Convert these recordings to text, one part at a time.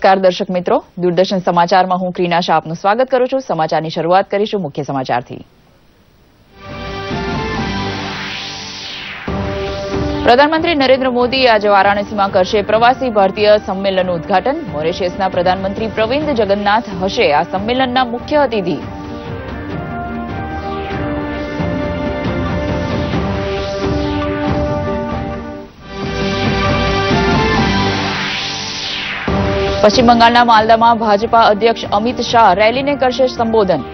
નમસ્કાર દર્શક મિત્રો. દૂરદર્શન સમાચારમાં હું ક્રીના શાહ સ્વાગત કરું છું. સમાચારની શરૂઆત કરીશું મુખ્ય સમાચારથી. પ્રધાનમંત્રી નરેન્દ્ર મોદી આજે વારાણસીમાં કરશે પ્રવાસી ભારતીય સંમેલનનું ઉદઘાટન. મોરેશિયસના પ્રધાનમંત્રી પ્રવિંદ જગન્નાથ હશે આ સંમેલનના મુખ્ય અતિથિ. પશ્ચિમ બંગાળના માલદામાં ભાજપા અધ્યક્ષ અમિત શાહ રેલીને કરશે સંબોધન.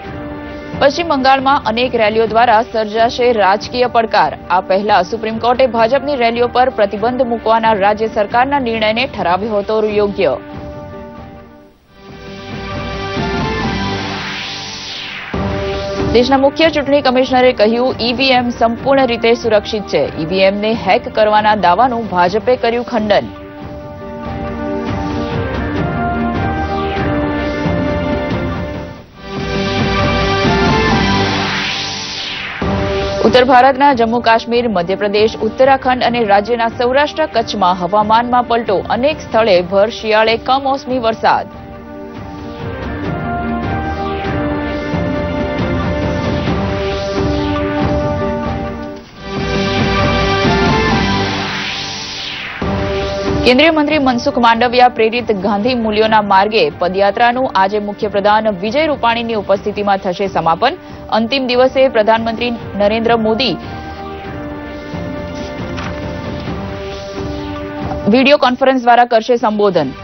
પશ્ચિમ બંગાળમાં અનેક રેલીઓ દ્વારા સર્જાશે રાજકીય પડકાર. આ પહેલા સુપ્રીમ કોર્ટે ભાજપની રેલીઓ પર પ્રતિબંધ મૂકવાના રાજ્ય સરકારના નિર્ણયને ઠરાવ્યો હતો યોગ્ય. દેશના મુખ્ય ચૂંટણી કમિશનરે કહ્યું, ઈવીએમ સંપૂર્ણ રીતે સુરક્ષિત છે. ઈવીએમને હેક કરવાના દાવાનું ભાજપે કર્યું ખંડન. ઉત્તર ભારતના જમ્મુ કાશ્મીર, મધ્યપ્રદેશ, ઉત્તરાખંડ અને રાજ્યના સૌરાષ્ટ્ર કચ્છમાં હવામાનમાં પલટો. અનેક સ્થળે ભર શિયાળે કમોસમી વરસાદ. કેન્દ્રીય મંત્રી મનસુખ માંડવિયા પ્રેરિત ગાંધી મૂલ્યોના માર્ગે પદયાત્રાનું આજે મુખ્યપ્રધાન વિજય રૂપાણીની ઉપસ્થિતિમાં થશે સમાપન. અંતિમ દિવસે પ્રધાનમંત્રી નરેન્દ્ર મોદી વિડિયો કોન્ફરન્સ દ્વારા કરશે સંબોધન.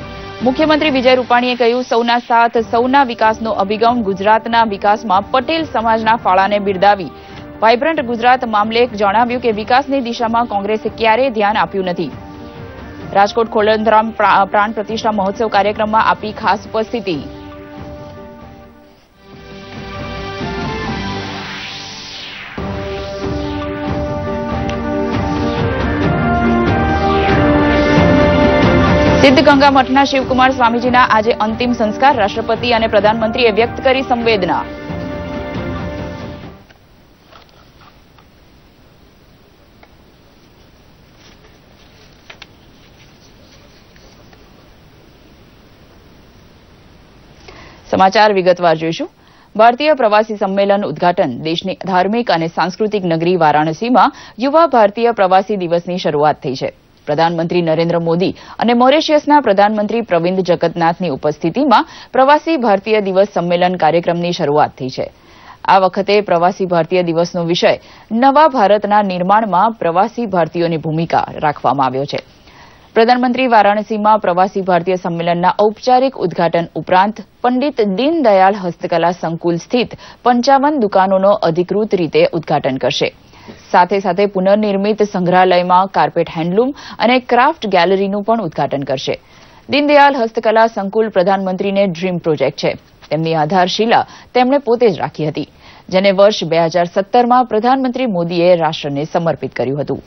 મુખ્યમંત્રી વિજય રૂપાણીએ કહ્યું, સૌના સાથ, સૌના વિકાસનો અભિગમ ગુજરાતના વિકાસમાં પટેલ સમાજના ફાળાને બિરદાવી. વાયબ્રન્ટ ગુજરાત મામલે જણાવ્યું કે વિકાસની દિશામાં કોંગ્રેસે ક્યારેય ધ્યાન આપ્યું નથી. રાજકોટ ખોડલધામ પ્રાણ પ્રતિષ્ઠા મહોત્સવ કાર્યક્રમમાં આપી ખાસ ઉપસ્થિતિ. સિદ્ધગંગા મઠના શિવકુમાર સ્વામીજીના આજે અંતિમ સંસ્કાર રાષ્ટ્રપતિ અને પ્રધાનમંત્રીએ વ્યક્ત કરી સંવેદના. સમાચાર વિગતવાર જોઈશું. ભારતીય પ્રવાસી સંમેલન ઉદઘાટન દેશની ધાર્મિક અને સાંસ્કૃતિક નગરી વારાણસીમાં યુવા ભારતીય પ્રવાસી દિવસની શરૂઆત થઈ છે. પ્રધાનમંત્રી નરેન્દ્ર મોદી અને મોરેશિયસના પ્રધાનમંત્રી પ્રવિંદ જગતનાથની ઉપસ્થિતિમાં પ્રવાસી ભારતીય દિવસ સંમેલન કાર્યક્રમની શરૂઆત થઈ છે. આ વખતે પ્રવાસી ભારતીય દિવસનો વિષય નવા ભારતના નિર્માણમાં પ્રવાસી ભારતીયોની ભૂમિકા રાખવામાં આવ્યો છે. પ્રધાનમંત્રી વારાણસીમાં પ્રવાસી ભારતીય સંમેલનના ઔપચારિક ઉદઘાટન ઉપરાંત પંડિત દીનદયાળ હસ્તકલા સંકુલ સ્થિત પંચાવન દુકાનોનો અધિકૃત રીતે ઉદઘાટન કરશે. સાથે સાથે પુનર્નિર્મિત સંગ્રહાલયમાં કાર્પેટ હેન્ડલૂમ અને ક્રાફ્ટ ગેલેરીનું પણ ઉદઘાટન કરશે. દીનદયાળ હસ્તકલા સંકુલ પ્રધાનમંત્રીને ડ્રીમ પ્રોજેક્ટ છે. તેમની આધારશીલા તેમણે પોતે જ રાખી હતી, જેને વર્ષ બે હજાર સત્તરમાં પ્રધાનમંત્રી મોદીએ રાષ્ટ્રને સમર્પિત કર્યું હતું.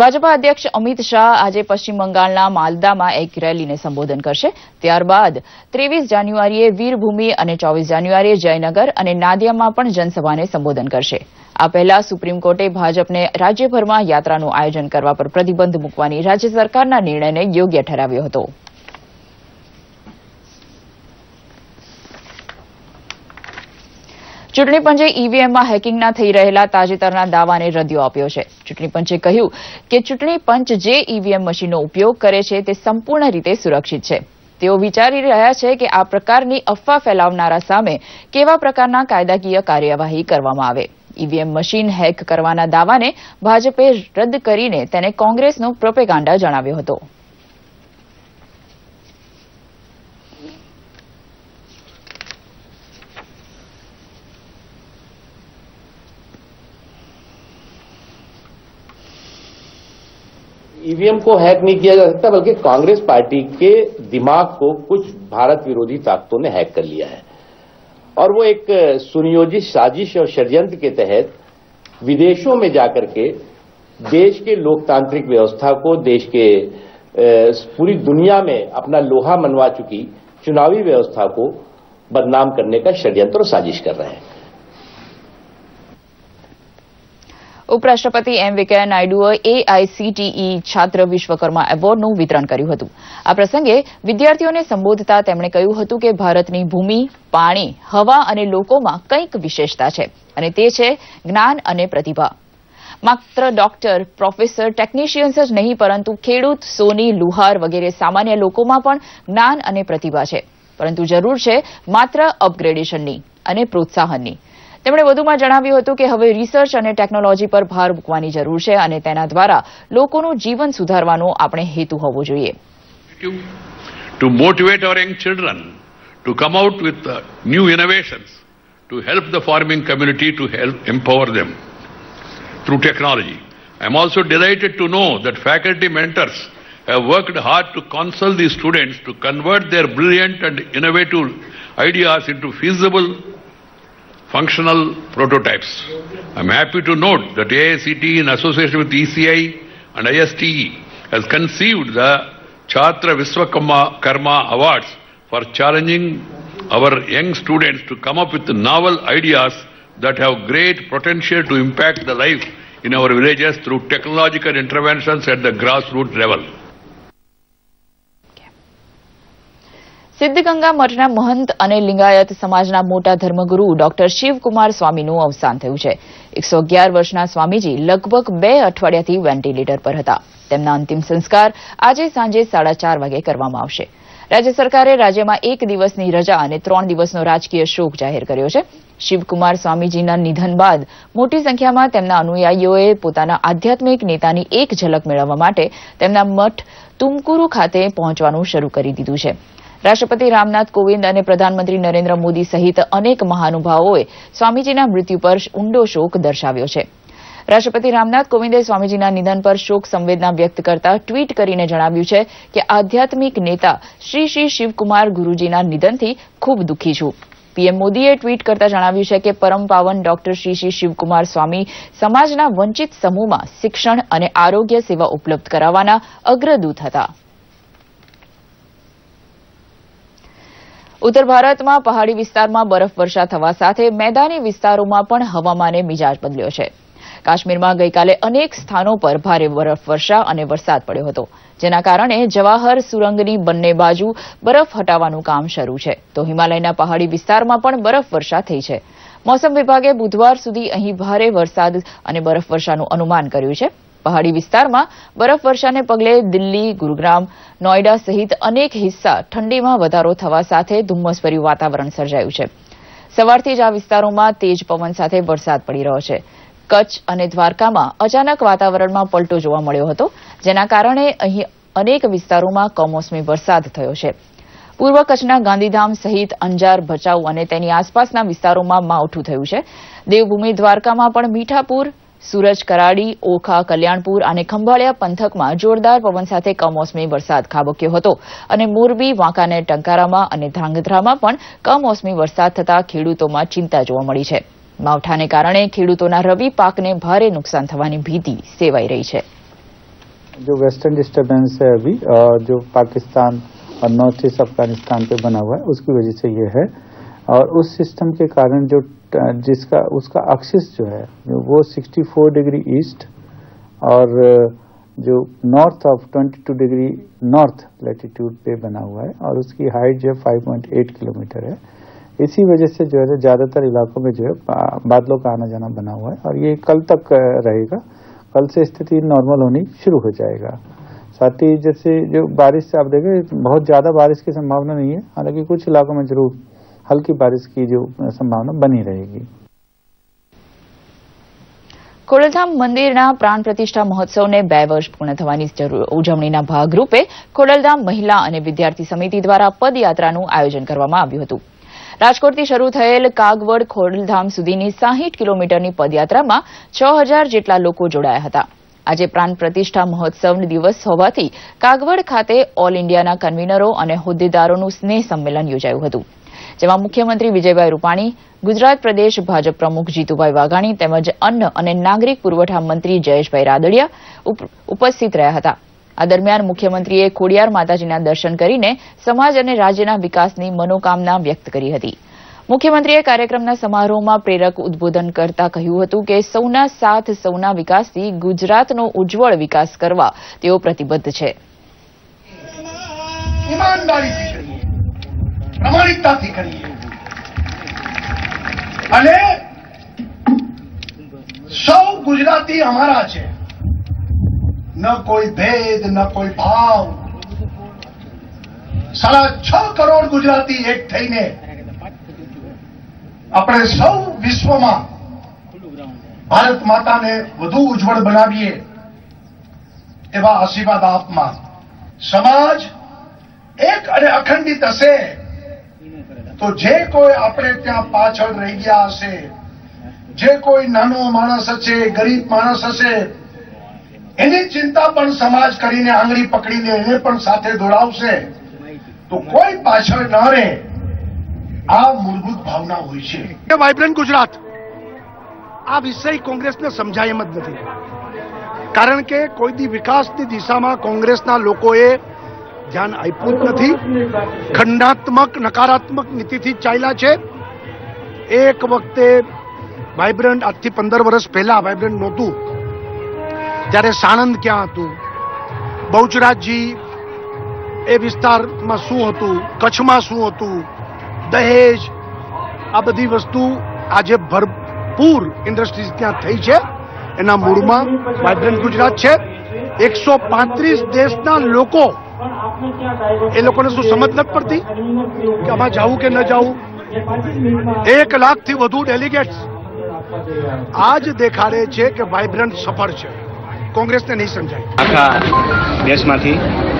ભાજપા અધ્યક્ષ અમિત શાહ આજે પશ્ચિમ બંગાળના માલદામાં એક રેલીને સંબોધન કરશે. ત્યારબાદ ત્રેવીસ જાન્યુઆરીએ વીરભૂમિ અને ચોવીસ જાન્યુઆરીએ જયનગર અને નાદિયામાં પણ જનસભાને સંબોધન કરશે. આ પહેલા સુપ્રીમ કોર્ટે ભાજપને રાજ્યભરમાં યાત્રાનું આયોજન કરવા પર પ્રતિબંધ મૂકવાની રાજ્ય સરકારના નિર્ણયને યોગ્ય ઠરાવ્યો હતો. ચૂંટણી પંચે ઈવીએમમાં હેકિંગના થઈ રહેલા તાજેતરના દાવાને રદિયો આપ્યો છે. ચૂંટણી પંચે કહ્યું કે ચૂંટણી પંચ જે ઈવીએમ મશીનનો ઉપયોગ કરે છે તે સંપૂર્ણ રીતે સુરક્ષિત છે. તેઓ વિચારી રહ્યા છે કે આ પ્રકારની અફવા ફેલાવનારા સામે કેવા પ્રકારના કાયદાકીય કાર્યવાહી કરવામાં આવે. ઈવીએમ મશીન હેક કરવાના દાવાને ભાજપે રદ કરીને તેને કોંગ્રેસનો પ્રોપેગાન્ડા જણાવ્યો હતો. ईवीएम को हैक नहीं किया जा सकता, बल्कि कांग्रेस पार्टी के दिमाग को कुछ भारत विरोधी ताकतों ने हैक कर लिया है। और वो एक सुनियोजित साजिश और षड्यंत्र के तहत विदेशों में जाकर के देश के लोकतांत्रिक व्यवस्था को, देश के पूरी दुनिया में अपना लोहा मनवा चुकी चुनावी व्यवस्था को बदनाम करने का षड्यंत्र और साजिश कर रहे हैं। ઉપરાષ્ટ્રપતિ એમ વેંકૈયા નાયડુએ એઆઈસીટીઈ છાત્ર વિશ્વકર્મા એવોર્ડનું વિતરણ કર્યું હતું. આ પ્રસંગે વિદ્યાર્થીઓને સંબોધતા તેમણે કહ્યું હતું કે ભારતની ભૂમિ, પાણી, હવા અને લોકોમાં કંઈક વિશેષતા છે અને તે છે જ્ઞાન અને પ્રતિભા. માત્ર ડોક્ટર, પ્રોફેસર, ટેકનિશિયન્સ જ નહીં, પરંતુ ખેડૂત, સોની, લુહાર વગેરે સામાન્ય લોકોમાં પણ જ્ઞાન અને પ્રતિભા છે. પરંતુ જરૂર છે માત્ર અપગ્રેડેશનની અને પ્રોત્સાહનની. તેમણે વધુમાં જણાવ્યું હતું કે હવે રિસર્ચ અને ટેકનોલોજી પર ભાર મૂકવાની જરૂર છે અને તેના દ્વારા લોકોનું જીવન સુધારવાનો આપણે હેતુ હોવો જોઈએ motivate our young children to come out with uh, new innovations to help the farming community to help empower them through technology. I am also delighted to know that faculty mentors have worked hard to counsel these students to convert their brilliant and innovative ideas into feasible functional prototypes. I am happy to note that AICT in association with ECI and ISTE has conceived the Chhatra Viswakarma Karma Awards for challenging our young students to come up with novel ideas that have great potential to impact the life in our villages through technological interventions at the grassroots level. Siddaganga મઠના મહંત અને લિંગાયત સમાજના મોટા ધર્મગુરુ doctor Shivakumar સ્વામીનું અવસાન થયું છે. એકસો અગિયાર વર્ષના સ્વામીજી લગભગ બે અઠવાડિયાથી વેન્ટિલેટર પર હતા. તેમના અંતિમ સંસ્કાર આજે સાંજે સાડા ચાર વાગે કરવામાં આવશે. રાજ્ય સરકારે રાજ્યમાં એક દિવસની રજા અને ત્રણ દિવસનો રાજકીય શોક જાહેર કર્યો છે. શિવકુમાર સ્વામીજીના નિધન બાદ મોટી સંખ્યામાં તેમના અનુયાયીઓએ પોતાના આધ્યાત્મિક નેતાની એક ઝલક મેળવવા માટે તેમના મઠ તુમકુરુ ખાતે પહોંચવાનું શરૂ કરી દીધું છે. રાષ્ટ્રપતિ રામનાથ કોવિંદ અને પ્રધાનમંત્રી નરેન્દ્ર મોદી સહિત અનેક મહાનુભાવોએ સ્વામીજીના મૃત્યુ પર ઊંડો શોક દર્શાવ્યો છે. રાષ્ટ્રપતિ રામનાથ કોવિંદે સ્વામીજીના નિધન પર શોક સંવેદના વ્યક્ત કરતા ટ્વીટ કરીને જણાવ્યું છે કે આધ્યાત્મિક નેતા શ્રી શ્રી શિવકુમાર ગુરુજીના નિધનથી ખૂબ દુઃખી છું. પીએમ મોદીએ ટ્વીટ કરતા જણાવ્યું છે કે પરમ પાવન ડોક્ટર શ્રી શ્રી શિવકુમાર સ્વામી સમાજના વંચિત સમૂહમાં શિક્ષણ અને આરોગ્ય સેવા ઉપલબ્ધ કરાવવાના અગ્રદૂત હતા. ઉત્તર ભારતમાં પહાડી વિસ્તારમાં બરફવર્ષા થવા સાથે મેદાની વિસ્તારોમાં પણ હવામાને મિજાજ બદલ્યો છે. કાશ્મીરમાં ગઈકાલે અનેક સ્થાનો પર ભારે બરફવર્ષા અને વરસાદ પડ્યો હતો, જેના કારણે જવાહર સુરંગની બંને બાજુ બરફ હટાવવાનું કામ શરૂ છે. તો હિમાલયના પહાડી વિસ્તારમાં પણ બરફવર્ષા થઈ છે. મોસમ વિભાગે બુધવાર સુધી અહીં ભારે વરસાદ અને બરફવર્ષાનું અનુમાન કર્યું છે. પહાડી વિસ્તારમાં બરફવર્ષાને પગલે દિલ્હી, ગુરુગ્રામ નોઈડા સહિત અનેક હિસ્સા ઠંડીમાં વધારો થવા સાથે ધુમ્મસભર્યું વાતાવરણ સર્જાયું છે. સવારથી જ આ વિસ્તારોમાં તેજ પવન સાથે વરસાદ પડી રહ્યો છે. કચ્છ અને દ્વારકામાં અચાનક વાતાવરણમાં પલટો જોવા મળ્યો હતો, જેના કારણે અહીં અનેક વિસ્તારોમાં કમોસમી વરસાદ થયો છે. પૂર્વ કચ્છના ગાંધીધામ સહિત અંજાર, ભચાઉ અને તેની આસપાસના વિસ્તારોમાં માવઠું થયું છે. દેવભૂમિ દ્વારકામાં પણ મીઠાપુર સુરજ કરાડી ઓખા કલ્યાણપુર અને ખંભાળિયા પંથકમાં જોરદાર પવન સાથે કમોસમી વરસાદ ખાબક્યો હતો અને મોરબી વાંકાનેર ટંકારામાં અને ધ્રાંગધ્રામાં પણ કમોસમી વરસાદ થતા ખેડૂતોમાં ચિંતા જોવા મળી છે માવઠાને કારણે ખેડૂતોના રવિ પાકને ભારે નુકસાન થવાની ભીતિ સેવાઈ રહી છે जो वेस्टर्न डिस्टरबेंस है अभी अ, जो पाकिस्तान और नॉर्थ ईस्ट अफगानिस्तान पे बना हुआ है उसकी वजह से ये है और उस सिस्टम के कारण जो जिसका, उसका एक्सिस जो है, वो 64 डिग्री ईस्ट और जो north of 22 degree north latitude पे बना हुआ है और उसकी हाइट जो है 5.8 किलोमीटर है। इसी वजह से जो है, ज़्यादातर इलाकों में जो है बादलों का आना जाना बना हुआ है और ये कल तक रहेगा। कल से स्थिति नॉर्मल होनी शुरू हो जाएगा। साथ ही जैसे जो बारिश से आप देखें, बहुत ज़्यादा बारिश की संभावना नहीं है। हालाँकि कुछ इलाकों में ज़रूर हल्की बारिश की जो अ, संभावना बनी रहेगी ખોડલધામ મંદિરના પ્રાણ પ્રતિષ્ઠા મહોત્સવને બે વર્ષ પૂર્ણ થવાની જરૂર- ઉજવણીના ભાગરૂપે ખોડલધામ મહિલા અને વિદ્યાર્થી સમિતિ દ્વારા પદયાત્રાનું આયોજન કરવામાં આવ્યું હતું રાજકોટથી શરૂ થયેલ કાગવડ ખોડલધામ સુધીની સાહીઠ કિલોમીટરની પદયાત્રામાં છ હજાર જેટલા લોકો જોડાયા હતા આજે પ્રાણ પ્રતિષ્ઠા મહોત્સવ દિવસ હોવાથી કાગવડ ખાતે ઓલ ઇન્ડિયાના કન્વીનરો અને હોદ્દેદારોનું સ્નેહ સંમેલન યોજાયું હતું જેમાં મુખ્યમંત્રી વિજયભાઈ રૂપાણી, ગુજરાત પ્રદેશ ભાજપ પ્રમુખ જીતુભાઈ વાઘાણી તેમજ અન્ન અને નાગરિક પુરવઠા મંત્રી જયેશભાઈ રાદડિયા ઉપસ્થિત રહ્યા હતા. આ દરમિયાન મુખ્યમંત્રીએ ખોડિયાર માતાજીના દર્શન કરીને સમાજ અને રાજ્યના વિકાસની મનોકામના વ્યક્ત કરી હતી. મુખ્યમંત્રીએ કાર્યક્રમના સમારોહમાં પ્રેરક ઉદબોધન કરતા કહ્યું હતું કે સૌના સાથ, સૌના વિકાસથી ગુજરાતનો ઉજ્જવળ વિકાસ કરવા તેઓ પ્રતિબદ્ધ છે. પ્રમાણિકતાથી કરીએ અને સૌ ગુજરાતી અમારા છે. ન કોઈ ભેદ, ન કોઈ ભાવ. સાડા છ કરોડ ગુજરાતી એક થઈને આપણે સૌ વિશ્વમાં ભારત માતાને વધુ ઉજ્જવળ બનાવીએ એવા આશીર્વાદ આપમાં સમાજ એક અને અખંડિત હશે. તો જે કોઈ આપણે ત્યાં પાછળ રહી ગયા હશે, જે કોઈ નાનો માણસ હશે, ગરીબ માણસ હશે, એની ચિંતા પણ સમાજ કરીને આંગળી પકડીને એને પણ સાથે દોડાવશે. તો કોઈ પાછળ ન રહે. આ મૂળભૂત ભાવના હોય છે. વાઇબ્રન્ટ ગુજરાત. આ વિષય કોંગ્રેસને સમજાય એમ જ નથી. કારણ કે કોઈ દી વિકાસની દિશામાં કોંગ્રેસના લોકોએ ધ્યાન આપ્યું જ નથી. ખંડાત્મક, નકારાત્મક નીતિથી ચાલ્યા છે. એક વખતે વાઇબ્રન્ટ આજથી પંદર વર્ષ પહેલા વાઇબ્રન્ટ નહોતું. ત્યારે સાણંદ ક્યાં હતું? બહુચરાજી એ વિસ્તારમાં શું હતું? કચ્છમાં શું હતું? દહેજ, આ બધી વસ્તુ આજે ભરપૂર ઇન્ડસ્ટ્રીઝ ત્યાં થઈ છે. એના મૂળમાં વાઇબ્રન્ટ ગુજરાત છે. એકસો પાંત્રીસ દેશના લોકો એ લોકોને શું સમજ નથી પડતી કે આમાં જવું કે ન જવું એક લાખથી વધુ ડેલિગેટ્સ આજ દેખાડે છે કે વાઇબ્રન્ટ સફળ છે કોંગ્રેસને નહીં સમજાય આખા દેશમાંથી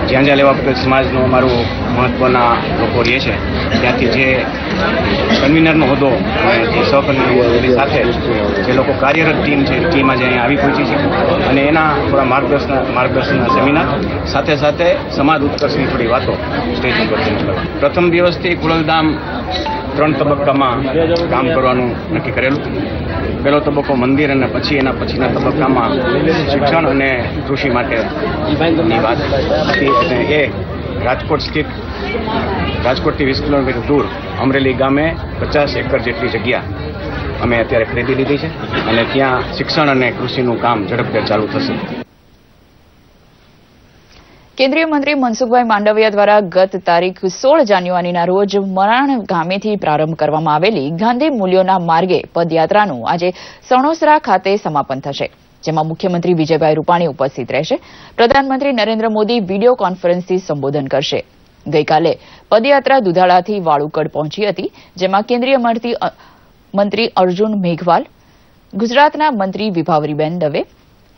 જ્યાં જ્યાં લેવા પટેલ સમાજનો અમારું મહત્ત્વના લોકો રહે છે, ત્યાંથી જે કન્વીનરનો હોદ્દો અને જે સહકન્વીનર સાથે જે લોકો કાર્યરત ટીમ છે ટીમ આજે અહીંયા આવી પહોંચી છે. અને એના થોડા માર્ગદર્શન, માર્ગદર્શનના સેમિનાર સાથે સાથે સમાજ ઉત્કર્ષની થોડી વાતો સ્ટેજ ઉપર પ્રથમ દિવસથી કુળલધામ ત્રણ તબક્કામાં કામ કરવાનું નક્કી કરેલું. પહેલો તબક્કો મંદિર અને પછી એના પછીના તબક્કામાં શિક્ષણ અને કૃષિ માટેની વાત હતી અને એ રાજકોટ સ્થિત, રાજકોટથી વીસ કિલોમીટર દૂર અમરેલી ગામે પચાસ એકર જેટલી જગ્યા અમે અત્યારે ખરીદી લીધી છે અને ત્યાં શિક્ષણ અને કૃષિનું કામ ઝડપભેર ચાલુ થશે. કેન્દ્રીય મંત્રી મનસુખભાઈ માંડવિયા દ્વારા ગત તારીખ સોળ જાન્યુઆરીના રોજ મરાણ ગામેથી પ્રારંભ કરવામાં આવેલી ગાંધી મૂલ્યોના માર્ગે પદયાત્રાનું આજે સણોસરા ખાતે સમાપન થશે, જેમાં મુખ્યમંત્રી વિજયભાઈ રૂપાણી ઉપસ્થિત રહેશે. પ્રધાનમંત્રી નરેન્દ્ર મોદી વીડિયો કોન્ફરન્સથી સંબોધન કરશે. ગઈકાલે પદયાત્રા દુધાળાથી વાળુકડ પહોંચી હતી, જેમાં કેન્દ્રીય મંત્રી અર્જુન મેઘવાલ, ગુજરાતના મંત્રી વિભાવરીબેન દવે,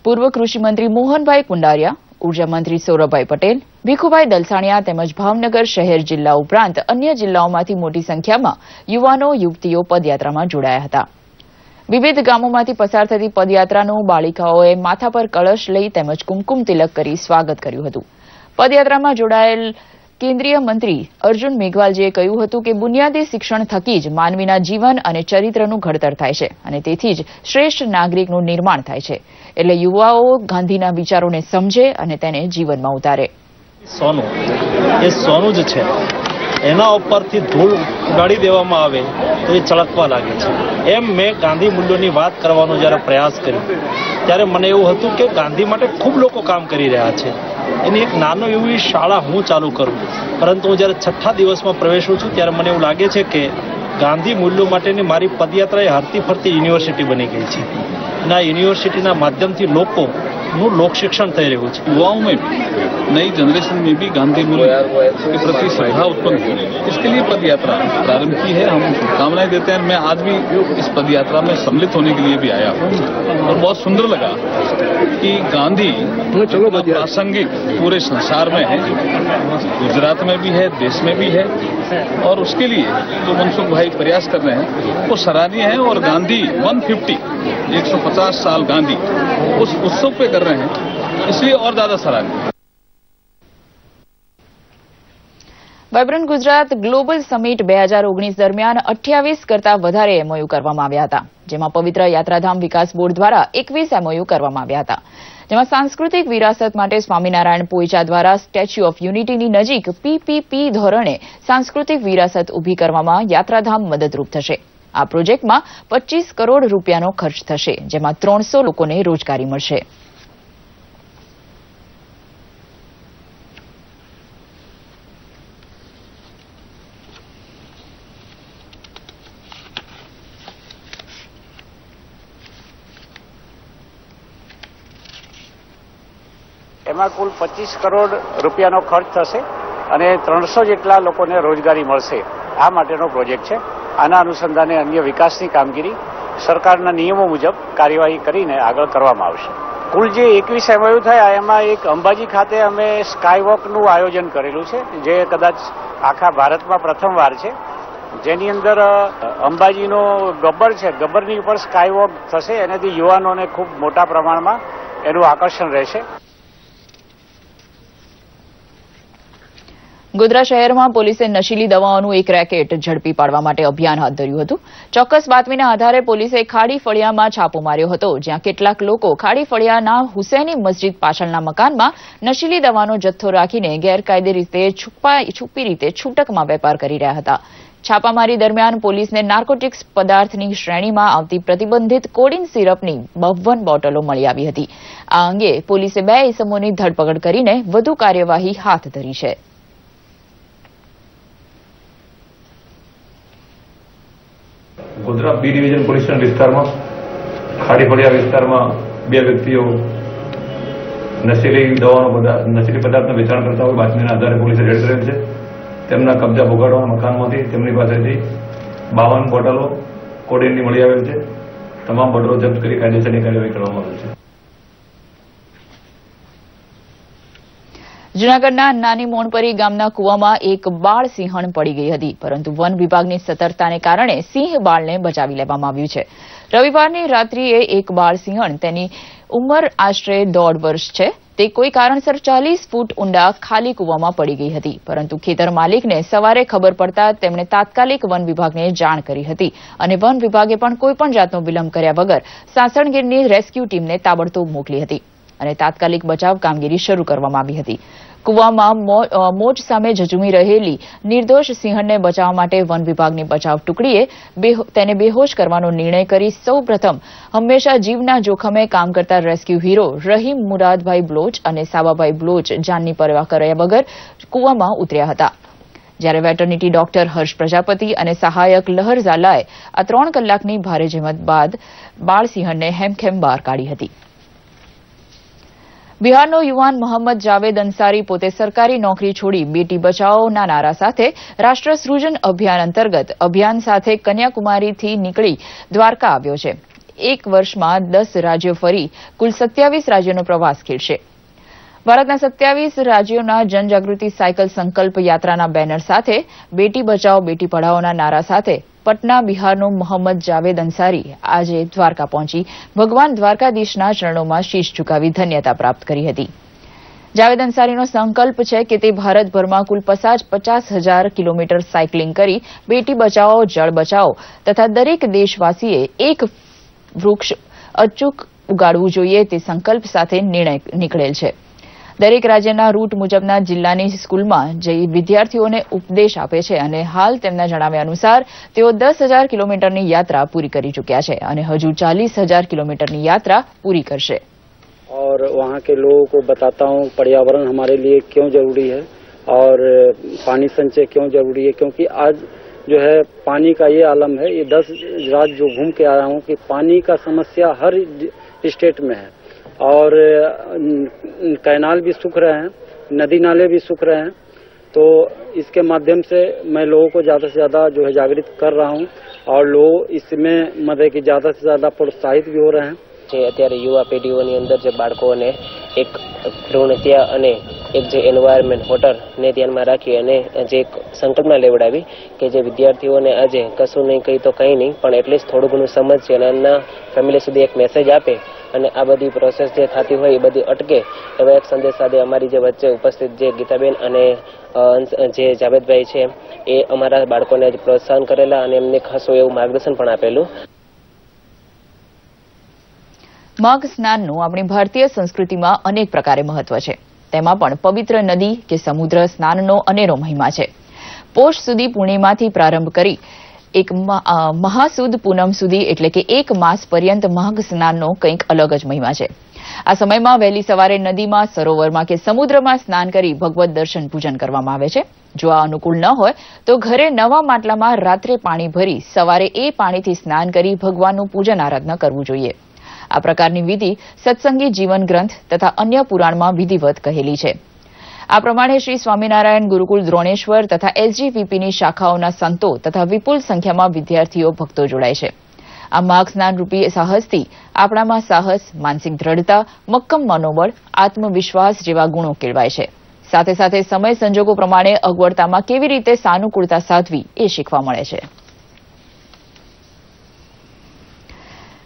પૂર્વ કૃષિમંત્રી મોહનભાઈ કુંડારિયા ઊર્જા મંત્રી સૌરભભાઈ પટેલ, ભીખુભાઈ દલસાણિયા તેમજ ભાવનગર શહેર જિલ્લા ઉપરાંત અન્ય જિલ્લાઓમાંથી મોટી સંખ્યામાં યુવાનો, યુવતીઓ પદયાત્રામાં જોડાયા હતા. વિવિધ ગામોમાંથી પસાર થતી પદયાત્રાનું બાળિકાઓએ માથા પર કળશ લઈ તેમજ કુમકુમ તિલક કરી સ્વાગત કર્યું હતું. પદયાત્રામાં જોડાયેલ કેન્દ્રીય મંત્રી અર્જુન મેઘવાલજીએ કહ્યું હતું કે બુનિયાદી શિક્ષણ થકી જ માનવીના જીવન અને ચરિત્રનું ઘડતર થાય છે અને તેથી જ શ્રેષ્ઠ નાગરિકનું નિર્માણ થાય છે. એટલે યુવાઓ ગાંધીના વિચારોને સમજે અને તેને જીવનમાં ઉતારે. સોનું, એ સોનું જ છે. એના ઉપરથી ધૂળ ઉગાડી દેવામાં આવે તો એ ચળકવા લાગે છે. એમ મેં ગાંધી મૂલ્યોની વાત કરવાનો જ્યારે પ્રયાસ કર્યો, ત્યારે મને એવું હતું કે ગાંધી માટે ખૂબ લોકો કામ કરી રહ્યા છે. એની એક નાનો એવી શાળા હું ચાલુ કરું. પરંતુ હું જ્યારે છઠ્ઠા દિવસમાં પ્રવેશું છું, ત્યારે મને એવું લાગે છે કે ગાંધી મૂલ્યો માટેની મારી પદયાત્રા એ હરતી ફરતી યુનિવર્સિટી બની ગઈ છે. અને આ યુનિવર્સિટીના માધ્યમથી લોકોનું લોક શિક્ષણ થઈ રહ્યું છે युवाओं में भी नई जनरेशन में भी गांधी मूल्य के प्रति श्रद्धा उत्पन्न हो इसके लिए पद यात्रा प्रारंभ की है हम शुभकामनाएं देते हैं मैं आज भी इस पद यात्रा में सम्मिलित होने के लिए भी आया हूँ और बहुत सुंदर लगा कि गांधी इतना प्रासंगिक पूरे संसार में है गुजरात में भी है देश में भी है और उसके लिए जो मनसुख भाई प्रयास कर रहे हैं वो सराहनीय है और गांधी 150 150 साल गांधी उस उत्सव पे कर रहे हैं इसलिए और ज्यादा सराहनीय है વાયબ્રન્ટ ગુજરાત ગ્લોબલ સમિટ બે હજાર ઓગણીસ દરમિયાન અઠ્યાવીસ કરતાં વધારે એમઓયુ કરવામાં આવ્યા હતા જેમાં પવિત્ર યાત્રાધામ વિકાસ બોર્ડ દ્વારા એકવીસ એમઓયુ કરવામાં આવ્યા હતા જેમાં સાંસ્કૃતિક વિરાસત માટે સ્વામિનારાયણ પોઈચા દ્વારા સ્ટેચ્યુ ઓફ યુનિટીની નજીક પીપીપી ધોરણે સાંસ્કૃતિક વિરાસત ઊભી કરવામાં યાત્રાધામ મદદરૂપ થશે આ પ્રોજેક્ટમાં પચીસ કરોડ રૂપિયાનો ખર્ચ થશે, જેમાં ત્રણસો લોકોને રોજગારી મળશે. એમાં કુલ પચીસ કરોડ રૂપિયાનો ખર્ચ થશે અને ત્રણસો જેટલા લોકોને રોજગારી મળશે. આ માટેનો પ્રોજેક્ટ છે. આના અનુસંધાને અન્ય વિકાસની કામગીરી સરકારના નિયમો મુજબ કાર્યવાહી કરીને આગળ કરવામાં આવશે. કુલ જે એકવીસ એમઓયુ થયા એમાં એક અંબાજી ખાતે અમે સ્કાયવોકનું આયોજન કરેલું છે, જે કદાચ આખા ભારતમાં પ્રથમવાર છે. જેની અંદર અંબાજીનો ગબ્બર છે, ગબ્બરની ઉપર સ્કાયવોક થશે, એનાથી યુવાનોને ખૂબ મોટા પ્રમાણમાં એનું આકર્ષણ રહેશે. ગોધરા શહેરમાં પોલીસે નશીલી દવાઓનું એક રેકેટ ઝડપી પાડવા માટે અભિયાન હાથ ધર્યું હતું. ચોક્કસ બાતમીના આધારે પોલીસે ખાડી ફળિયામાં છાપો માર્યો હતો, જ્યાં કેટલાક લોકો ખાડી ફળિયાના હુસૈની મસ્જિદ પાછળના મકાનમાં નશીલી દવાનો જથ્થો રાખીને ગેરકાયદે રીતે છુપા- રીતે છૂટકમાં વેપાર કરી રહ્યા હતા. છાપામારી દરમિયાન પોલીસને નાર્કોટિક્સ પદાર્થની શ્રેણીમાં આવતી પ્રતિબંધિત કોડિન સિરપની બાવન બોટલો મળી આવી હતી. આ અંગે પોલીસે બે ઇસમોની ધરપકડ કરીને વધુ કાર્યવાહી હાથ ધરી છે. ગોધરા બી ડિવિઝન પોલીસના વિસ્તારમાં ખાડી ફળિયા વિસ્તારમાં બે વ્યક્તિઓ નશીલી દવાનો નશીલી પદાર્થનું વેચાણ કરતા હોય, બાતમીના આધારે પોલીસે રેડ કરેલ છે. તેમના કબજા ભોગાડવાના મકાનમાંથી તેમની પાસેથી બાવન બોટલો કોડેનની મળી આવેલ છે. તમામ બોટલો જપ્ત કરી કાયદેસરની કાર્યવાહી કરવામાં આવેલ છે. જૂનાગઢના નાની મોણપરી ગામના કૂવામાં એક બાળ સિંહણ પડી ગઈ હતી, પરંતુ વન વિભાગની સતર્કતાને કારણે સિંહ બાળને બચાવી લેવામાં આવ્યું છે. રવિવારની રાત્રિએ એક બાળ સિંહણ તેની ઉંમર આશરે દોઢ વર્ષ છે. તે કોઈ કારણસર ચાલીસ ફૂટ ઊંડા ખાલી કુવામાં પડી ગઈ હતી, પરંતુ ખેતર માલિકને સવારે ખબર પડતા તેમણે તાત્કાલિક વન વિભાગને જાણ કરી હતી અને વન વિભાગે પણ કોઈપણ જાતનો વિલંબ કર્યા વગર સાસણગીરની રેસ્ક્યુ ટીમને તાબડતોબ મોકલી હતી અને તાત્કાલિક બચાવ કામગીરી શરૂ કરવામાં આવી હતી. કૂવામાં મોજ સામે ઝઝુમી રહેલી નિર્દોષ સિંહણને બચાવવા માટે વન વિભાગની બચાવ ટુકડીએ તેને બેહોશ કરવાનો નિર્ણય કરી સૌપ્રથમ હંમેશા જીવના જોખમે કામ કરતા રેસ્ક્યુ હીરો રહીમ મુરાદભાઈ બ્લોચ અને સાબાભાઈ બ્લોચ જાનની પરવા કર્યા વગર કૂવામાં ઉતર્યા હતા. જ્યારે વેટરનિટી ડોક્ટર હર્ષ પ્રજાપતિ અને સહાયક લહર ઝાલાએ આ ત્રણ કલાકની ભારે જહેમત બાદ બાળસિંહણને હેમખેમ બહાર કાઢી હતી. બિહારનો યુવાન મોહમ્મદ જાવેદ અંસારી પોતે સરકારી નોકરી છોડી બેટી બચાઓના નારા સાથે રાષ્ટ્ર સૃજન અભિયાન અંતર્ગત અભિયાન સાથે કન્યાકુમારીથી નીકળી દ્વારકા આવ્યો છે. એક વર્ષમાં દસ રાજ્યો ફરી કુલ સત્યાવીસ રાજ્યોનો પ્રવાસ ખેડશે. ભારતના સત્યાવીસ રાજ્યોના જનજાગૃતિ સાયકલ સંકલ્પ યાત્રાના બેનર સાથે બેટી બચાઓ બેટી પઢાઓના નારા સાથે પટના બિહારનો મોહમ્મદ જાવેદ અંસારી આજે દ્વારકા પહોંચી. ભગવાન દ્વારકાધીશના ચરણોમાં શીશ ઝુકાવી ધન્યતા પ્રાપ્ત કરી હતી. જાવેદ અંસારીનો સંકલ્પ છે કે તે ભારતભરમાં કુલ પચાસ પચાસ હજાર કિલોમીટર સાયકલિંગ કરી બેટી બચાવો, જળ બચાવો તથા દરેક દેશવાસીએ એક વૃક્ષ અચૂક ઉગાડવું જોઈએ તે સંકલ્પ સાથે નિર્ણય નીકળેલ છે. દરેક રાજ્યના રૂટ મુજબના જિલ્લાની સ્કૂલમાં જઈ વિદ્યાર્થીઓને ઉપદેશ આપે છે અને હાલ તેમના જણાવ્યા અનુસાર તેઓ દસ હજાર કિલોમીટરની યાત્રા પૂરી કરી ચૂક્યા છે અને હજુ ચાલીસ હજાર કિલોમીટરની યાત્રા પૂરી કરશે और वहाँ के लोगों को बताता हूँ पर्यावरण हमारे लिए क्यों जरूरी है और पानी संचय क्यों जरूरी है क्योंकि आज जो है पानी का ये आलम है ये दस रात जो घूम के आया हूँ कि पानी का समस्या हर स्टेट में है और अ, कैनाल भी सूख रहे हैं नदी नाले भी सूख रहे हैं तो इसके माध्यम से मैं लोगों को ज़्यादा से ज़्यादा जो है जागृत कर रहा हूँ और लोग इसमें मतलब कि ज़्यादा से ज़्यादा प्रोत्साहित भी हो रहे हैं જે અત્યારે યુવા પેઢીઓની અંદર જે બાળકોને એક ભ્રૂણ હત્યા અને એક જે એન્વાયરમેન્ટ વોટરને ધ્યાનમાં રાખી અને જે એક સંકલ્પના લેવડાવી કે જે વિદ્યાર્થીઓને આજે કશું નહીં કહી તો કંઈ નહીં પણ એટલીસ્ટ થોડું ઘણું સમજશે અને એમના ફેમિલી સુધી એક મેસેજ આપે અને આ બધી પ્રોસેસ જે થતી હોય એ બધી અટકે, એવા એક સંદેશ સાથે અમારી જે વચ્ચે ઉપસ્થિત જે ગીતાબેન અને જે જાવેદભાઈ છે, એ અમારા બાળકોને પ્રોત્સાહન કરેલા અને એમને ખાસું એવું માર્ગદર્શન પણ આપેલું. મગ સ્નાનનું આપણી ભારતીય સંસ્કૃતિમાં અનેક પ્રકારે મહત્વ છે. તેમાં પણ પવિત્ર નદી કે સમુદ્ર સ્નાનનો અનેરો મહિમા છે. પોષ સુધી પૂર્ણિમાથી પ્રારંભ કરી એક મહાસુદ પૂનમ સુધી એટલે કે એક માસ પર્યંત મહાગ સ્નાનનો કંઈક અલગ જ મહિમા છે. આ સમયમાં વહેલી સવારે નદીમાં, સરોવરમાં કે સમુદ્રમાં સ્નાન કરી ભગવત દર્શન પૂજન કરવામાં આવે છે. જો આ અનુકૂળ ન હોય, તો ઘરે નવા માટલામાં રાત્રે પાણી ભરી સવારે એ પાણીથી સ્નાન કરી ભગવાનનું પૂજન આરાધના કરવું જોઈએ. આ પ્રકારની વિધિ સત્સંગી જીવન ગ્રંથ તથા અન્ય પુરાણમાં વિધિવત કહેલી છે. આ પ્રમાણે શ્રી સ્વામિનારાયણ ગુરુકુલ દ્રોણેશ્વર તથા એસજીવીપીની શાખાઓના સંતો તથા વિપુલ સંખ્યામાં વિદ્યાર્થીઓ ભક્તો જોડાય છે. આ માઘ સ્નાન રૂપી સાહસથી આપણામાં સાહસ, માનસિક દ્રઢતા, મક્કમ મનોબળ, આત્મવિશ્વાસ જેવા ગુણો કેળવાય છે. સાથે સાથે સમય સંજોગો પ્રમાણે અગવડતામાં કેવી રીતે સાનુકૂળતા સાધવી એ શીખવા મળે છે.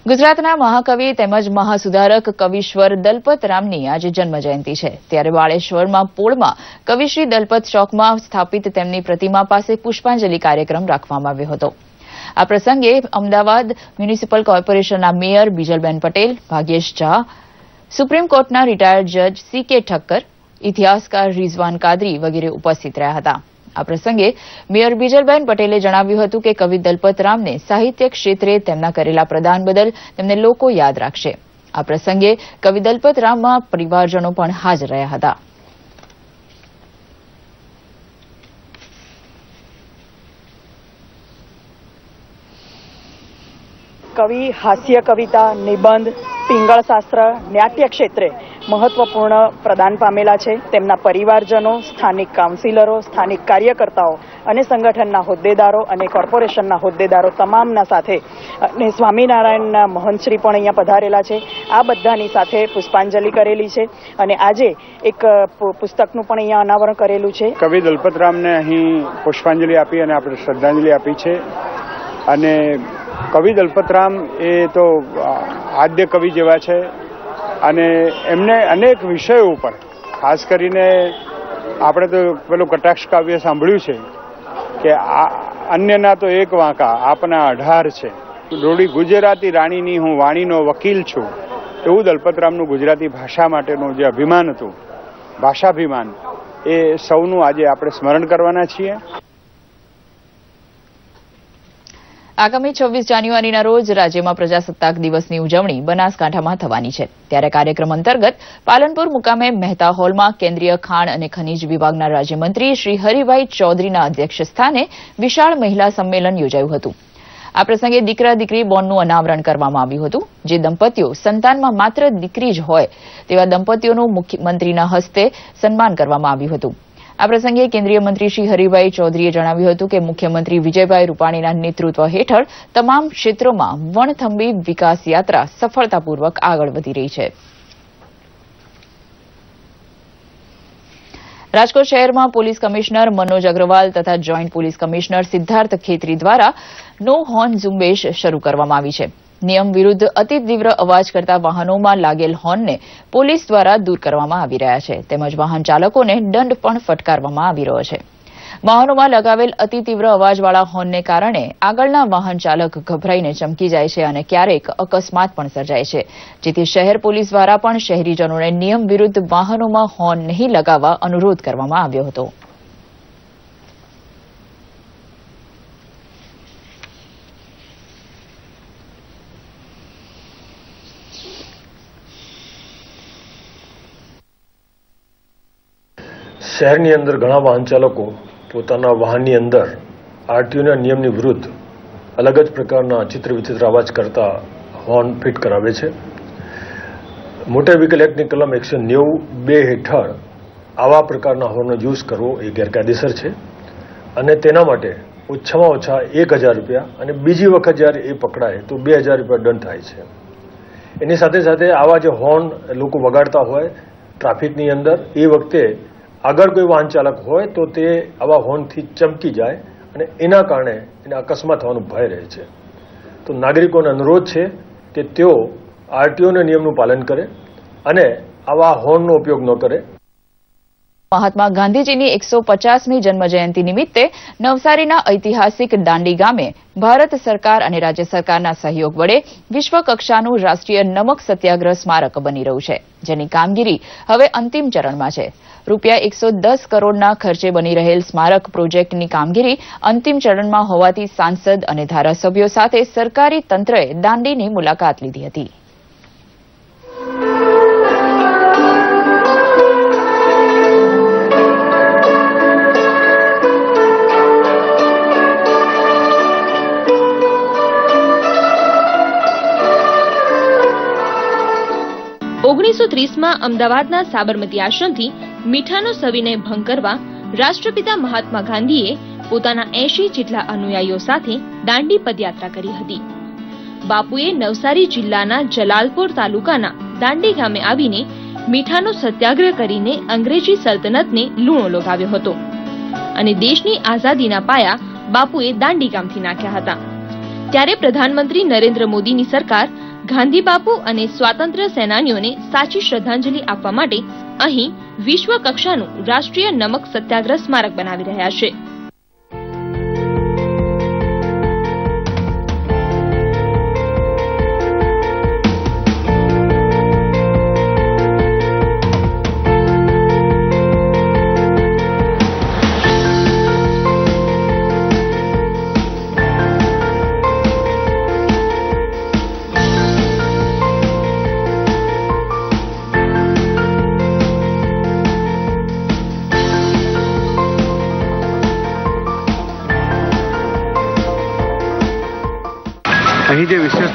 ગુજરાતના મહાકવિ તેમજ મહાસુધારક કવિશ્વર દલપતરામની આજે જન્મજયંતિ છે. ત્યારે બાળેશ્વરમાં પોળમાં કવિશ્રી દલપત ચોકમાં સ્થાપિત તેમની પ્રતિમા પાસે પુષ્પાંજલિ કાર્યક્રમ રાખવામાં આવ્યો હતો. આ પ્રસંગે અમદાવાદ મ્યુનિસિપલ કોર્પોરેશનના મેયર બીજલબેન પટેલ, ભાગ્યેશ ઝા, સુપ્રીમ કોર્ટના રિટાયર્ડ જજ સી કે ઠક્કર, ઇતિહાસકાર રિઝવાન કાદરી વગેરે ઉપસ્થિત રહ્યા હતા. આ પ્રસંગે મેયર બીજલબેન પટેલે જણાવ્યું હતું કે કવિ દલપતરામને સાહિત્ય ક્ષેત્રે તેમના કરેલા પ્રદાન બદલ તેમને લોકો યાદ રાખશે. આ પ્રસંગે કવિ દલપતરામમાં પરિવારજનો પણ હાજર રહ્યા હતા. કવિ હાસ્ય કવિતા, નિબંધ પિંગળ શાસ્ત્ર નાટ્ય ક્ષેત્રે મહત્વપૂર્ણ પ્રદાન પામેલા છે. તેમના પરિવારજનો, સ્થાનિક કાઉન્સિલરો, સ્થાનિક કાર્યકર્તાઓ અને સંગઠનના હોદ્દેદારો અને કોર્પોરેશનના હોદ્દેદારો તમામના સાથે, અને સ્વામિનારાયણના મહંતશ્રી પણ અહીંયા પધારેલા છે. આ બધાની સાથે પુષ્પાંજલિ કરેલી છે અને આજે એક પુસ્તકનું પણ અહીંયા અનાવરણ કરેલું છે. કવિ દલપતરામને અહીં પુષ્પાંજલિ આપી અને આપણે શ્રદ્ધાંજલિ આપી છે. અને કવિ દલપતરામ એ તો આદ્ય કવિ જેવા છે. અને એમને અનેક વિષયો ઉપર, ખાસ કરીને આપણે તો પેલું કટાક્ષ કાવ્ય સાંભળ્યું છે કે આ અન્યના તો એક વાંકા, આપના અઢાર છે. રોડી ગુજરાતી રાણીની હું વાણીનો વકીલ છું. એવું દલપતરામનું ગુજરાતી ભાષા માટેનું જે અભિમાન હતું, ભાષાભિમાન, એ સૌનું આજે આપણે સ્મરણ કરવાના છીએ. આગામી છવ્વીસ જાન્યુઆરીના રોજ રાજ્યમાં પ્રજાસત્તાક દિવસની ઉજવણી બનાસકાંઠામાં થવાની છે. ત્યારે કાર્યક્રમ અંતર્ગત પાલનપુર મુકામે મહેતા હોલમાં કેન્દ્રીય ખાણ અને ખનીજ વિભાગના રાજ્યમંત્રી શ્રી હરિભાઈ ચૌધરીના અધ્યક્ષ સ્થાને વિશાળ મહિલા સંમેલન યોજાયું હતું. આ પ્રસંગે દીકરા દીકરી બોન્ડનું અનાવરણ કરવામાં આવ્યું હતું. જે દંપતીઓ સંતાનમાં માત્ર દીકરી જ હોય તેવા દંપતીઓનું મુખ્યમંત્રીના હસ્તે સન્માન કરવામાં આવ્યું હતું. આ પ્રસંગે કેન્દ્રીય મંત્રી શ્રી હરિભાઈ ચૌધરીએ જણાવ્યું હતું કે મુખ્યમંત્રી વિજયભાઈ રૂપાણીના નેતૃત્વ હેઠળ તમામ ક્ષેત્રોમાં વણથંબી વિકાસ યાત્રા સફળતાપૂર્વક આગળ વધી રહી છે. રાજકોટ શહેરમાં પોલીસ કમિશનર મનોજ અગ્રવાલ તથા joint police commissioner Siddharth Khetri દ્વારા નો હોર્ન ઝુંબેશ શરૂ કરવામાં આવી છે. નિયમ વિરુદ્ધ અતિ તીવ્ર અવાજ કરતા વાહનોમાં લાગેલ હોર્નને પોલીસ દ્વારા દૂર કરવામાં આવી રહ્યા છે. તેમજ વાહન ચાલકોને દંડ પણ ફટકારવામાં આવી રહ્યો છે. વાહનોમાં લગાવેલ અતિ તીવ્ર અવાજવાળા હોર્નને કારણે આગળના વાહન ચાલક ગભરાઈને ચમકી જાય છે અને ક્યારેક અકસ્માત પણ સર્જાય છે. જેથી શહેર પોલીસ દ્વારા પણ શહેરીજનોને નિયમ વિરુદ્ધ વાહનોમાં હોર્ન નહીં લગાવવા અનુરોધ કરવામાં આવ્યો હતો. શહેરની અંદર ઘણા વાહન ચાલકો પોતાના વાહનની અંદર આરટીઓના નિયમની વિરુદ્ધ અલગ જ પ્રકારના ચિત્ર વિચિત્ર અવાજ કરતા હોર્ન ફિટ કરાવે છે. મોટર વ્હીકલ એક્ટની કલમ એકસો નેવું બે હેઠળ આવા પ્રકારના હોર્નનો યુઝ કરવો એ ગેરકાયદેસર છે અને તેના માટે ઓછામાં ઓછા એક હજાર રૂપિયા અને બીજી વખત જ્યારે એ પકડાય તો બે હજાર રૂપિયા દંડ થાય છે. એની સાથે સાથે આવા જે હોર્ન લોકો વગાડતા હોય ટ્રાફિકની અંદર એ વખતે આગળ કોઈ વાહન ચાલક હોય તો તે આવા હોર્નથી ચમકી જાય અને એના કારણે એને અકસ્માત થવાનો ભય રહે છે. તો નાગરિકોને અનુરોધ છે કે તેઓ આરટીઓના નિયમનું પાલન કરે અને આવા હોર્નનો ઉપયોગ ન કરે. મહાત્મા ગાંધીજીની એકસો પચાસમી જન્મજયંતિ નિમિત્તે નવસારીના ઐતિહાસિક દાંડી ગામે ભારત સરકાર અને રાજ્ય સરકારના સહયોગ વડે વિશ્વકક્ષાનું રાષ્ટ્રીય નમક સત્યાગ્રહ સ્મારક બની રહ્યું છે, જેની કામગીરી હવે અંતિમ ચરણમાં છે. રૂપિયા એકસો દસ કરોડના ખર્ચે બની રહેલ સ્મારક પ્રોજેક્ટની કામગીરી અંતિમ ચરણમાં હોવાથી સાંસદ અને ધારાસભ્યો સાથે સરકારી તંત્રએ દાંડીની મુલાકાત લીધી હતી. ઓગણીસો ત્રીસમાં અમદાવાદના સાબરમતી આશ્રમથી મીઠાનો સવિનય ભંગ કરવા રાષ્ટ્રપિતા મહાત્મા ગાંધીએ પોતાના એંશી જેટલા અનુયાયીઓ સાથે દાંડી પદયાત્રા કરી હતી. બાપુએ નવસારી જિલ્લાના જલાલપોર તાલુકાના દાંડી ગામે આવીને મીઠાનો સત્યાગ્રહ કરીને અંગ્રેજી સલ્તનતને લૂણો લગાવ્યો હતો અને દેશની આઝાદીના પાયા બાપુએ દાંડી ગામથી નાખ્યા હતા. ત્યારે પ્રધાનમંત્રી નરેન્દ્ર મોદીની સરકાર ગાંધી બાપુ અને સ્વાતંત્ર્ય સેનાનીઓને સાચી શ્રદ્ધાંજલિ આપવા માટે અહીં વિશ્વ કક્ષાનું રાષ્ટ્રીય નમક સત્યાગ્રહ સ્મારક બનાવી રહ્યા છે.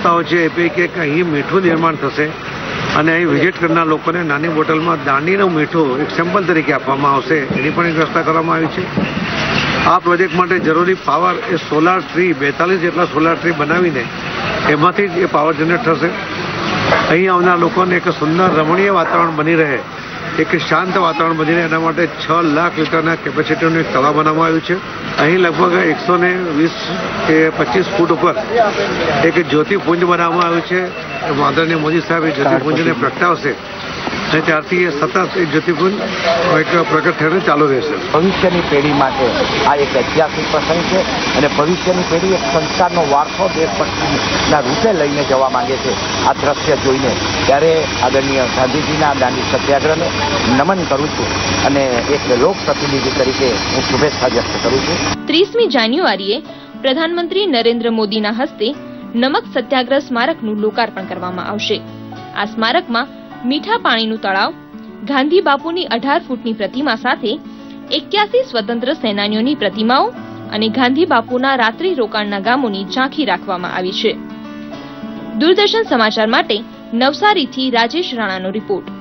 જે છે એ કે અહીં મીઠું નિર્માણ થશે. અને અહીં વિઝિટ કરનાર લોકોને નાની બોટલમાં દાંડીનું મીઠું એક સેમ્પલ તરીકે આપવામાં આવશે. એની પણ એક વ્યવસ્થા કરવામાં આવી છે. આ પ્રોજેક્ટ માટે જરૂરી પાવર એ સોલાર ટ્રી બેતાલીસ જેટલા સોલાર ટ્રી બનાવીને એમાંથી જ એ પાવર જનરેટ થશે. અહીં આવનાર લોકોને એક સુંદર રમણીય વાતાવરણ બની રહે. એક શાંત વાતાવરણ બની રહે એના માટે છ લાખ લીટરના કેપેસિટીનું એક તળાવ બનાવવામાં આવ્યું છે. અહીં લગભગ એકસો ને વીસ કે પચીસ ફૂટ ઉપર એક જ્યોતિપુંજ બનાવવામાં આવ્યું છે. આદરણીય મોદી સાહેબ એ જ્યોતિપુંજને પ્રગટાવશે. અને ત્યારથી એ સતત એ જ્યોતિપુંજ એક પ્રગટ થઈને ચાલુ રહેશે. ભવિષ્યની પેઢી માટે આ એક ઐતિહાસિક પ્રસંગ છે અને ભવિષ્યની પેઢી એક સંસ્કારનો વારસો દેશભક્તિના રૂપે લઈને જવા માંગે છે. આ દ્રશ્ય જોઈને ત્યારે આદરણીય ગાંધીજીના દાંડી સત્યાગ્રહને નમન કરું છું અને એક લોક પ્રતિનિધિ તરીકે હું શુભેચ્છા વ્યક્ત કરું છું. ત્રીસમી જાન્યુઆરીએ પ્રધાનમંત્રી નરેન્દ્ર મોદીના હસ્તે નમક સત્યાગ્રહ સ્મારકનું લોકાર્પણ કરવામાં આવશે. આ સ્મારકમાં મીઠા પાણીનું તળાવ, ગાંધી બાપુની અઢાર ફૂટની પ્રતિમા સાથે એક્યાસી સ્વતંત્ર સેનાનીઓની પ્રતિમાઓ અને ગાંધી બાપુના રાત્રિ રોકાણના ગામોની ઝાંખી રાખવામાં આવી છે. દૂરદર્શન સમાચાર માટે નવસારીથી રાજેશ રાણાનો રિપોર્ટ.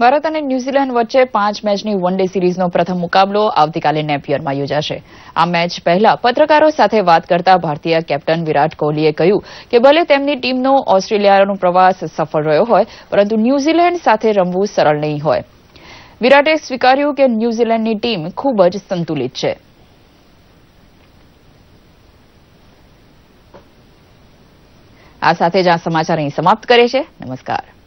ભારત અને ન્યૂઝીલેન્ડ વચ્ચે પાંચ મેચની વન ડે સિરીઝનો પ્રથમ મુકાબલો આવતીકાલે નેપિયરમાં યોજાશે. આ મેચ પહેલા પત્રકારો સાથે વાત કરતા ભારતીય કેપ્ટન વિરાટ કોહલીએ કહ્યું કે ભલે તેમની ટીમનો ઓસ્ટ્રેલિયાનો પ્રવાસ સફળ રહ્યો હોય, પરંતુ ન્યૂઝીલેન્ડ સાથે રમવું સરળ નહીં હોય. વિરાટે સ્વીકાર્યું કે ન્યૂઝીલેન્ડની ટીમ ખૂબ જ સંતુલિત છે. આ સાથે જ આ સમાચાર અહીં સમાપ્ત કરે છે. નમસ્કાર.